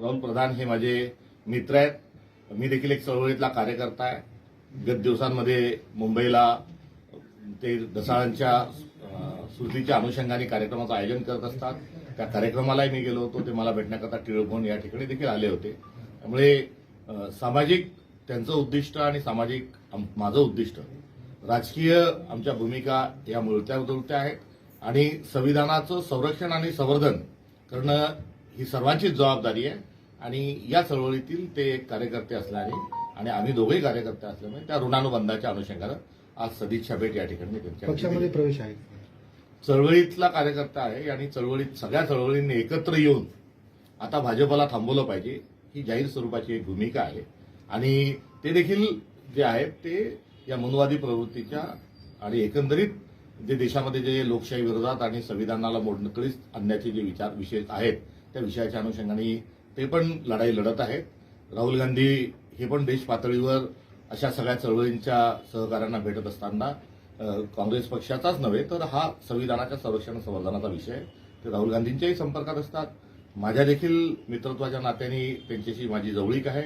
राहुल प्रधान हे माझे मित्र आहेत. मी देखील एक चळवळीतला कार्यकर्ता आहे. गत दिवसांमध्ये मुंबईला ते ढसाळांच्या स्मृतीच्या अनुषंगाने कार्यक्रमाचं आयोजन करत असतात. त्या कार्यक्रमालाही मी गेलो होतो. ते मला भेटण्याकरता टिळकभवन या ठिकाणी देखील आले होते. त्यामुळे सामाजिक त्यांचं उद्दिष्ट आणि सामाजिक आम- माझं उद्दिष्ट. राजकीय आमच्या भूमिका या मुळत्या जुळत्या आहेत. आणि संविधानाचं संरक्षण आणि संवर्धन करणं ही सर्वांचीच जबाबदारी आहे. आणि या चळवळीतील ते एक कार्यकर्ते असल्याने आणि आम्ही दोघेही कार्यकर्ते असल्यामुळे त्या ऋणानुबंधाच्या अनुषंगानं आज सदिच्छा भेट या ठिकाणी त्यांच्या पक्षामध्ये प्रवेश आहे. चळवळीतला कार्यकर्ता आहे आणि चळवळीत सगळ्या चळवळींनी एकत्र येऊन आता भाजपला थांबवलं पाहिजे ही जाहीर स्वरूपाची एक भूमिका आहे. आणि ते देखील जे आहेत ते या मनुवादी प्रवृत्तीच्या आणि एकंदरीत जे देशामध्ये जे लोकशाही विरोधात आणि संविधानाला मोडकळीस आणण्याचे जे विचार विषय आहेत त्या विषयाच्या अनुषंगाने ते पण लढाई लढत आहेत. राहुल गांधी हे पण देश पातळीवर अशा सगळ्या चळवळींच्या सहकाऱ्यांना भेटत असताना काँग्रेस पक्षाचाच नव्हे तर हा संविधानाच्या संरक्षण संवर्धनाचा विषय. आहे ते राहुल गांधींच्याही संपर्कात असतात. माझ्या देखील मित्रत्वाच्या नात्याने त्यांच्याशी माझी जवळीक आहे.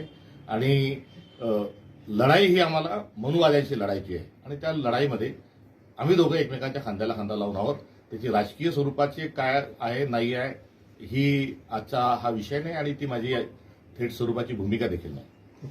आणि लढाई ही आम्हाला मनुवाद्यांशी लढायची आहे. आणि त्या लढाईमध्ये आम्ही दोघं एकमेकांच्या खांद्याला खांदा लावून आहोत. त्याची राजकीय स्वरूपाची काय आहे नाही आहे ही आजचा हा विषय नाही आणि ती माझी थेट स्वरूपाची भूमिका देखील नाही.